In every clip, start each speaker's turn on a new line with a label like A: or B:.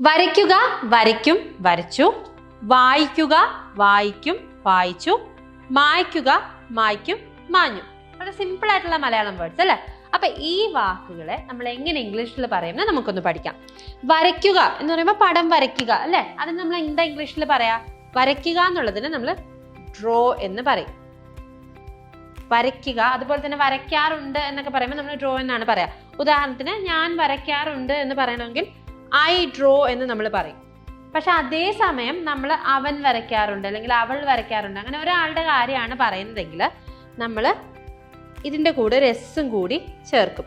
A: വരയ്ക്കുക വരയ്ക്കും വരച്ചു. വായിക്കുക വായിക്കും വായിച്ചു. മായ്ക്കുക മായ്ക്കും മാഞ്ഞു. വളരെ സിമ്പിൾ ആയിട്ടുള്ള മലയാളം വേർഡ്സ് അല്ലേ? അപ്പൊ ഈ വാക്കുകളെ നമ്മൾ എങ്ങനെ ഇംഗ്ലീഷിൽ പറയുന്നത് നമുക്കൊന്ന് പഠിക്കാം. വരയ്ക്കുക എന്ന് പറയുമ്പോൾ പടം വരയ്ക്കുക അല്ലെ? അതിന് നമ്മൾ എന്താ ഇംഗ്ലീഷിൽ പറയാ? വരയ്ക്കുക എന്നുള്ളതിന് നമ്മൾ ഡ്രോ എന്ന് പറയും. വരയ്ക്കുക അതുപോലെ തന്നെ വരയ്ക്കാറുണ്ട് എന്നൊക്കെ പറയുമ്പോൾ നമ്മൾ ഡ്രോ എന്നാണ് പറയാ. ഉദാഹരണത്തിന് ഞാൻ വരയ്ക്കാറുണ്ട് എന്ന് പറയണമെങ്കിൽ ഐ ഡ്രോ എന്ന് നമ്മൾ പറയും. പക്ഷെ അതേസമയം നമ്മൾ അവൻ വരയ്ക്കാറുണ്ട് അല്ലെങ്കിൽ അവൾ വരയ്ക്കാറുണ്ട്. അങ്ങനെ ഒരാളുടെ കാര്യമാണ് പറയുന്നതെങ്കിൽ നമ്മൾ ഇതിന്റെ കൂടെ എസ്സും കൂടി ചേർക്കും.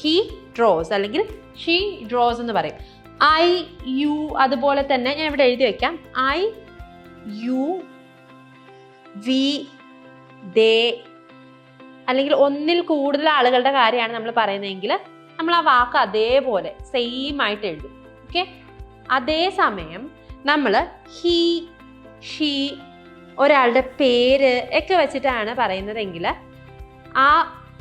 A: ഹി ഡ്രോസ് അല്ലെങ്കിൽ ഷീ ഡ്രോസ് എന്ന് പറയും. ഐ യു അതുപോലെ തന്നെ ഞാൻ ഇവിടെ എഴുതി വയ്ക്കാം ഐ യു വി ദേ അല്ലെങ്കിൽ ഒന്നിൽ കൂടുതൽ ആളുകളുടെ കാര്യമാണ് നമ്മൾ പറയുന്നതെങ്കിൽ നമ്മൾ ആ വാക്ക് അതേപോലെ സെയിം ആയിട്ട് എഴുതും. ഓക്കെ അതേസമയം നമ്മൾ ഹി ഷീ ഒരാളുടെ പേര് ഒക്കെ വെച്ചിട്ടാണ് പറയുന്നതെങ്കിൽ ആ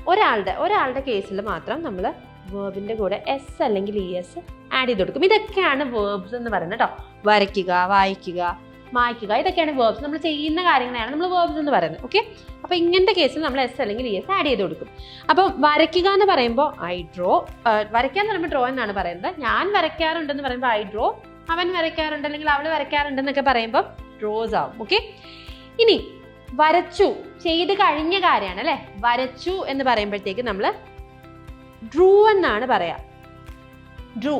A: ഒരാളുടെ ഒരാളുടെ കേസിൽ മാത്രം നമ്മൾ വേർബിന്റെ കൂടെ എസ് അല്ലെങ്കിൽ ഇ എസ് ആഡ് ചെയ്ത് കൊടുക്കും. ഇതൊക്കെയാണ് വേർബ്സ് എന്ന് പറയുന്നത് കേട്ടോ വരയ്ക്കുക വായിക്കുക മായ്ക്കുക. ഇതൊക്കെയാണ് വേർബ്സ് നമ്മൾ ചെയ്യുന്ന കാര്യങ്ങളാണ് നമ്മൾ വേർബ്സ് എന്ന് പറയുന്നത്. ഓക്കെ അപ്പോൾ ഇങ്ങനത്തെ കേസിൽ നമ്മൾ എസ് അല്ലെങ്കിൽ ഇ എസ് ആഡ് ചെയ്ത് കൊടുക്കും. അപ്പം വരയ്ക്കുക എന്ന് പറയുമ്പോൾ ഐ ഡ്രോ വരയ്ക്കുക എന്ന് പറയുമ്പോൾ ഡ്രോ എന്നാണ് പറയുന്നത്. ഞാൻ വരയ്ക്കാറുണ്ടെന്ന് പറയുമ്പോൾ ഐ ഡ്രോ അവൻ വരയ്ക്കാറുണ്ട് അല്ലെങ്കിൽ അവൾ വരയ്ക്കാറുണ്ട് എന്നൊക്കെ പറയുമ്പോൾ ഡ്രോസ് ആവും. ഓക്കെ ഇനി വരച്ചു ചെയ്ത് കഴിഞ്ഞ കാര്യമാണ് അല്ലേ? വരച്ചു എന്ന് പറയുമ്പോഴത്തേക്ക് നമ്മൾ ഡ്രൂ എന്നാണ് പറയാ. ഡ്രൂ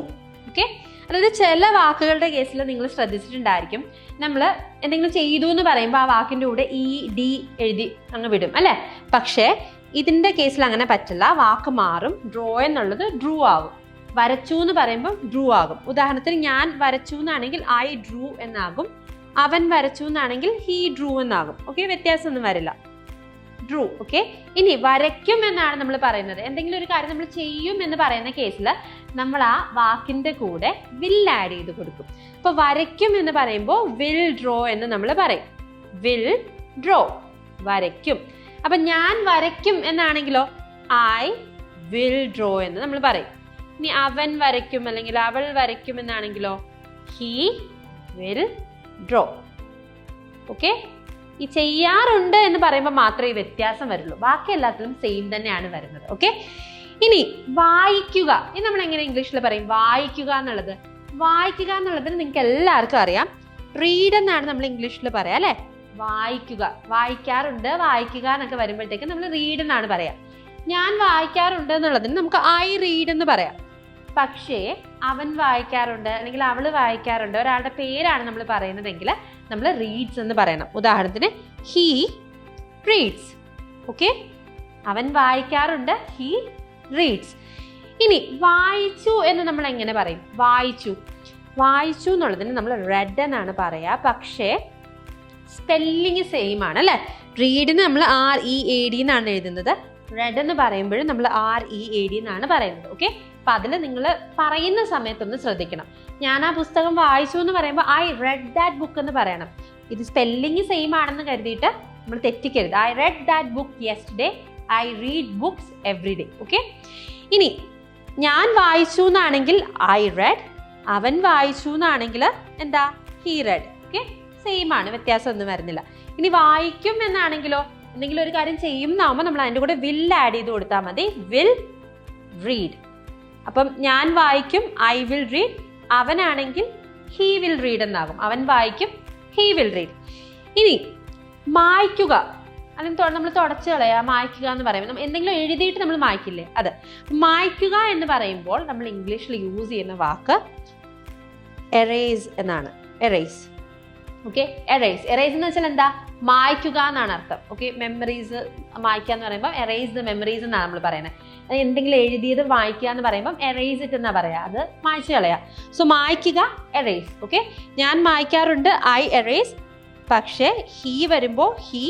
A: ഓക്കെ അതായത് ചില വാക്കുകളുടെ കേസിൽ നിങ്ങൾ ശ്രദ്ധിച്ചിട്ടുണ്ടായിരിക്കും. നമ്മൾ എന്തെങ്കിലും ചെയ്തു എന്ന് പറയുമ്പോൾ ആ വാക്കിന്റെ കൂടെ ഇ ഡി എഴുതി അങ്ങ് വിടും അല്ലേ? പക്ഷേ ഇതിന്റെ കേസിൽ അങ്ങനെ പറ്റില്ല. വാക്ക് മാറും ഡ്രോ എന്നുള്ളത് ഡ്രൂ ആകും വരച്ചു എന്ന് പറയുമ്പോൾ ഡ്രൂ ആകും. ഉദാഹരണത്തിന് ഞാൻ വരച്ചു എന്നാണെങ്കിൽ ഐ ഡ്രൂ എന്നാകും. അവൻ വരച്ചു എന്നാണെങ്കിൽ ഹീ ഡ്രൂ എന്നാകും. ഓക്കെ? വ്യത്യാസമൊന്നും വരില്ല. ഡ്രൂ ഓക്കെ ഇനി വരയ്ക്കും എന്നാണ് നമ്മൾ പറയുന്നത്. എന്തെങ്കിലും ഒരു കാര്യം നമ്മൾ ചെയ്യും എന്ന് പറയുന്ന കേസിൽ നമ്മൾ ആ വാക്കിന്റെ കൂടെ വിൽ ആഡ് ചെയ്ത് കൊടുക്കും. അപ്പോൾ വരയ്ക്കും എന്ന് പറയുമ്പോൾ വിൽ ഡ്രോ എന്ന് നമ്മൾ പറയും. വിൽ ഡ്രോ വരയ്ക്കും. അപ്പൊ ഞാൻ വരയ്ക്കും എന്നാണെങ്കിലോ? ഐ വിൽ ഡ്രോ എന്ന് നമ്മൾ പറയും. ഇനി അവൻ വരയ്ക്കും അല്ലെങ്കിൽ അവൾ വരയ്ക്കും എന്നാണെങ്കിലോ? ഹീ വിൽ ഡ്രോ ഓക്കെ ഈ ചെയ്യാറുണ്ട് എന്ന് പറയുമ്പോൾ മാത്രമേ ഈ വ്യത്യാസം വരുള്ളൂ. ബാക്കി എല്ലാത്തിലും സെയിം തന്നെയാണ് വരുന്നത്. ഓക്കെ ഇനി വായിക്കുക. ഇത് നമ്മൾ എങ്ങനെ ഇംഗ്ലീഷിൽ പറയും? വായിക്കുക എന്നുള്ളത്. വായിക്കുക എന്നുള്ളതിന് നിങ്ങൾക്ക് എല്ലാവർക്കും അറിയാം. റീഡ് എന്നാണ് നമ്മൾ ഇംഗ്ലീഷിൽ പറയാം അല്ലേ? വായിക്കുക. വായിക്കാറുണ്ട് വായിക്കുക എന്നൊക്കെ വരുമ്പോഴത്തേക്ക് നമ്മൾ റീഡ് എന്നാണ് പറയാം. ഞാൻ വായിക്കാറുണ്ട് എന്നുള്ളതിന് നമുക്ക് ഐ റീഡ് എന്ന് പറയാം. പക്ഷേ അവൻ വായിക്കാറുണ്ട് അല്ലെങ്കിൽ അവൾ വായിക്കാറുണ്ട് ഒരാളുടെ പേരാണ് നമ്മൾ പറയുന്നതെങ്കിൽ നമ്മൾ റീഡ്സ് എന്ന് പറയണം. ഉദാഹരണത്തിന് ഹീ റീഡ്സ് ഓക്കെ അവൻ വായിക്കാറുണ്ട് ഹീ റീഡ്സ് ഇനി വായിച്ചു എന്ന് നമ്മൾ എങ്ങനെ പറയും? വായിച്ചു. വായിച്ചു എന്നുള്ളതിന് നമ്മൾ റെഡ് എന്നാണ് പറയുക പക്ഷേ സ്പെല്ലിങ് സെയിം ആണ് അല്ലേ? റീഡിന് നമ്മൾ ആർ ഇ എ ഡി എന്നാണ് എഴുതുന്നത്. റെഡ് എന്ന് പറയുമ്പോഴും നമ്മൾ ആർ ഇ എ ഡി എന്നാണ് പറയുന്നത്. ഓക്കെ അപ്പം അതിൽ നിങ്ങൾ പറയുന്ന സമയത്തൊന്ന് ശ്രദ്ധിക്കണം. ഞാൻ ആ പുസ്തകം വായിച്ചു എന്ന് പറയുമ്പോൾ ഐ റെഡ് ദാറ്റ് ബുക്ക് എന്ന് പറയണം. ഇത് സ്പെല്ലിംഗ് സെയിം ആണെന്ന് കരുതിയിട്ട് നമ്മൾ തെറ്റിക്കരുത്. I read that book yesterday I read books every day okay ഇനി ഞാൻ വായിച്ചു എന്നാണെങ്കിൽ ഐ റെഡ് അവൻ വായിച്ചു എന്നാണെങ്കിൽ എന്താ? ഹീ റെഡ് ഓക്കെ സെയിം ആണ്. വ്യത്യാസം ഒന്നും വരുന്നില്ല. ഇനി വായിക്കും എന്നാണെങ്കിലോ? എന്തെങ്കിലും ഒരു കാര്യം ചെയ്യുന്നതാകുമ്പോൾ നമ്മൾ അതിന്റെ കൂടെ വിൽ ആഡ് ചെയ്ത് കൊടുത്താൽ മതി. വിൽ റീഡ് അപ്പം ഞാൻ വായിക്കും ഐ വിൽ റീഡ് അവനാണെങ്കിൽ ഹീ വിൽ റീഡ് എന്നാകും. അവൻ വായിക്കും ഹീ വിൽ റീഡ് ഇനി മായ്ക്കുക. അല്ലെങ്കിൽ നമ്മൾ തുടച്ച് കളയുക മായ്ക്കുക എന്ന് പറയുമ്പോൾ എന്തെങ്കിലും എഴുതിയിട്ട് നമ്മൾ മായ്ക്കില്ലേ? അത്. മായ്ക്കുക എന്ന് പറയുമ്പോൾ നമ്മൾ ഇംഗ്ലീഷിൽ യൂസ് ചെയ്യുന്ന വാക്ക് എറേസ് എന്നാണ്. എറേസ് ഓക്കെ എറൈസ് എറൈസ് എന്ന് വെച്ചാൽ എന്താ? മായ്ക്കുക എന്നാണ് അർത്ഥം. ഓക്കെ മെമ്മറീസ് മായ്ക്കുക എന്ന് പറയുമ്പോൾ എറൈസ് ദ മെമ്മറീസ് എന്നാണ് നമ്മൾ പറയുന്നത്. എന്തെങ്കിലും എഴുതിയത് വായിക്കുക എന്ന് പറയുമ്പോൾ എറൈസ് ഇറ്റ് എന്നാ പറയാ അത് മായ്ച്ചു കളയാ സോ മായ്ക്കുക എറൈസ് ഓക്കെ ഞാൻ മായ്ക്കാറുണ്ട് ഐ എറൈസ് പക്ഷേ ഹീ വരുമ്പോൾ ഹീ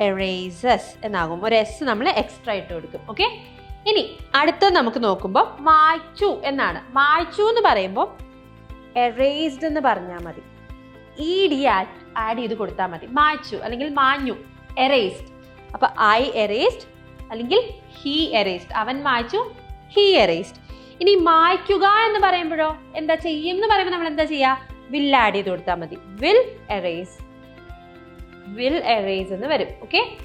A: എറൈസസ് എന്നാകും. ഒരു എസ് നമ്മൾ എക്സ്ട്രാ ഇട്ട് കൊടുക്കും. ഓക്കെ ഇനി അടുത്തത് നമുക്ക് നോക്കുമ്പോൾ മായ്ച്ചു എന്നാണ്. മായ്ച്ചു എന്ന് പറയുമ്പോൾ എറേസ്ഡ് എന്ന് പറഞ്ഞാൽ മതി. ഇ ഡി ആഡ് ചെയ്ത് കൊടുത്താൽ മതി. മാച്ചു അല്ലെങ്കിൽ മാഞ്ഞു എറേസ്ഡ് അപ്പൊ ഐ എറേസ്ഡ് അല്ലെങ്കിൽ ഹീ എറേസ്ഡ് അവൻ മായ്ച്ചു ഹീ എറേസ്ഡ് ഇനി മായ്ക്കുക എന്ന് പറയുമ്പോഴോ എന്താ ചെയ്യും എന്ന് പറയുമ്പോൾ നമ്മൾ എന്താ ചെയ്യാ? വിൽ ആഡ് ചെയ്ത് കൊടുത്താൽ മതി. വിൽ എറേസ് വിൽ എറേസ് എന്ന് വരും. Okay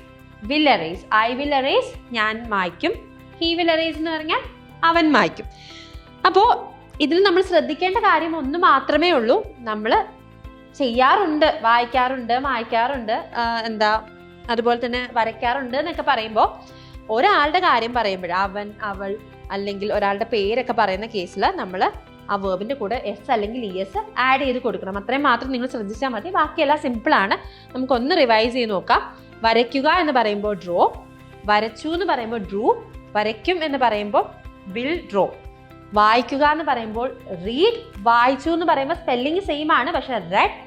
A: will erase I will erase ഞാൻ മായ്ക്കും. ഹി വിൽ എറേസ് എന്ന് പറഞ്ഞാൽ അവൻ മായ്ക്കും. അപ്പോൾ ഇതിൽ നമ്മൾ ശ്രദ്ധിക്കേണ്ട കാര്യം ഒന്ന് മാത്രമേ ഉള്ളൂ. നമ്മൾ ചെയ്യാറുണ്ട് വായിക്കാറുണ്ട് മായ്ക്കാറുണ്ട് എന്താ അതുപോലെ തന്നെ വരയ്ക്കാറുണ്ട് എന്നൊക്കെ പറയുമ്പോൾ ഒരാളുടെ കാര്യം പറയുമ്പോൾ അവൻ അവൾ അല്ലെങ്കിൽ ഒരാളുടെ പേരൊക്കെ പറയുന്ന കേസിൽ നമ്മൾ ആ വേബിന്റെ കൂടെ എസ് അല്ലെങ്കിൽ ഇ എസ് ആഡ് ചെയ്ത് കൊടുക്കണം. അത്രയും മാത്രം നിങ്ങൾ ശ്രദ്ധിച്ചാൽ മതി. ബാക്കിയെല്ലാം സിമ്പിളാണ് നമുക്കൊന്ന് റിവൈസ് ചെയ്ത് നോക്കാം. വരയ്ക്കുക എന്ന് പറയുമ്പോൾ ഡ്രോ വരച്ചു എന്ന് പറയുമ്പോൾ ഡ്രൂ വരയ്ക്കും എന്ന് പറയുമ്പോൾ വിൽ ഡ്രോ വായിക്കുക എന്ന് പറയുമ്പോൾ റീഡ് വായിച്ചു എന്ന് പറയുമ്പോൾ സ്പെല്ലിംഗ് സെയിം ആണ് പക്ഷെ റെഡ്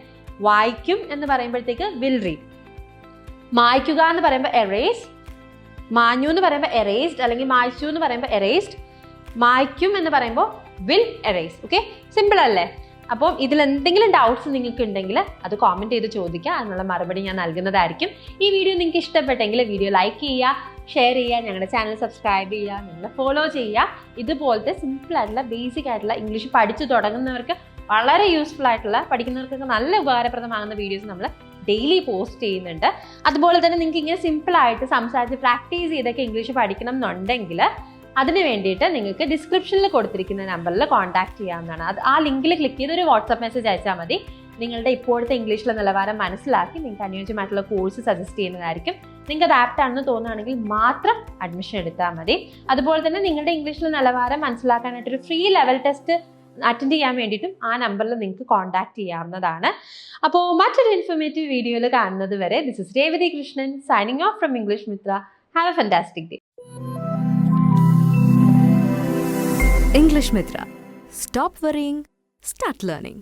A: വായിക്കും എന്ന് പറയുമ്പോഴത്തേക്ക് വിൽ റീഡ് മായ്ക്കുക എന്ന് പറയുമ്പോൾ എറേസ് മാഞ്ഞു എന്ന് പറയുമ്പോൾ എറേസ്ഡ് അല്ലെങ്കിൽ മായ്ച്ചു എന്ന് പറയുമ്പോൾ എറേസ്ഡ് മായ്ക്കും എന്ന് പറയുമ്പോൾ വിൽ എറേസ് ഓക്കെ സിമ്പിൾ അല്ലേ? അപ്പോൾ ഇതിൽ എന്തെങ്കിലും ഡൗട്ട്സ് നിങ്ങൾക്ക് ഉണ്ടെങ്കിൽ അത് കോമെന്റ് ചെയ്ത് ചോദിക്കുക. അതിനുള്ള മറുപടി ഞാൻ നൽകുന്നതായിരിക്കും. ഈ വീഡിയോ നിങ്ങൾക്ക് ഇഷ്ടപ്പെട്ടെങ്കിൽ വീഡിയോ ലൈക്ക് ചെയ്യുക ഷെയർ ചെയ്യുക ഞങ്ങളുടെ ചാനൽ സബ്സ്ക്രൈബ് ചെയ്യുക ഞങ്ങളെ ഫോളോ ചെയ്യുക. ഇതുപോലത്തെ സിമ്പിൾ ആയിട്ടുള്ള ബേസിക് ആയിട്ടുള്ള ഇംഗ്ലീഷ് പഠിച്ചു തുടങ്ങുന്നവർക്ക് വളരെ യൂസ്ഫുൾ ആയിട്ടുള്ള പഠിക്കുന്നവർക്കൊക്കെ നല്ല ഉപകാരപ്രദമാകുന്ന വീഡിയോസ് നമ്മൾ ഡെയിലി പോസ്റ്റ് ചെയ്യുന്നുണ്ട്. അതുപോലെ തന്നെ നിങ്ങൾക്ക് ഇങ്ങനെ സിമ്പിൾ ആയിട്ട് സംസാരിച്ച് പ്രാക്ടീസ് ചെയ്തൊക്കെ ഇംഗ്ലീഷ് പഠിക്കണം എന്നുണ്ടെങ്കിൽ അതിന് വേണ്ടിയിട്ട് നിങ്ങൾക്ക് ഡിസ്ക്രിപ്ഷനിൽ കൊടുത്തിരിക്കുന്ന നമ്പറിൽ കോൺടാക്ട് ചെയ്യാവുന്നതാണ്. അത് ആ ലിങ്കിൽ ക്ലിക്ക് ചെയ്ത് ഒരു വാട്സപ്പ് മെസ്സേജ് അയച്ചാൽ മതി. നിങ്ങളുടെ ഇപ്പോഴത്തെ ഇംഗ്ലീഷിലെ നിലവാരം മനസ്സിലാക്കി നിങ്ങൾക്ക് അനുയോജ്യമായിട്ടുള്ള കോഴ്സ് സജസ്റ്റ് ചെയ്യുന്നതായിരിക്കും. നിങ്ങൾക്ക് അത് ആപ്റ്റ് ആണെന്ന് തോന്നുകയാണെങ്കിൽ മാത്രം അഡ്മിഷൻ എടുത്താൽ മതി അതുപോലെ തന്നെ നിങ്ങളുടെ ഇംഗ്ലീഷിലെ നിലവാരം മനസ്സിലാക്കാനായിട്ട് ഒരു ഫ്രീ ലെവൽ ടെസ്റ്റ് അറ്റൻഡ് ചെയ്യാൻ വേണ്ടിയിട്ടും ആ നമ്പറിൽ നിങ്ങൾക്ക് കോൺടാക്ട് ചെയ്യാവുന്നതാണ് അപ്പോൾ മറ്റൊരു ഇൻഫോർമേറ്റീവ് വീഡിയോയിൽ കാണുന്നത് വരെ this is Revathi Krishnan signing off from English Mitra have a fantastic day
B: English Mitra. Stop worrying, start learning.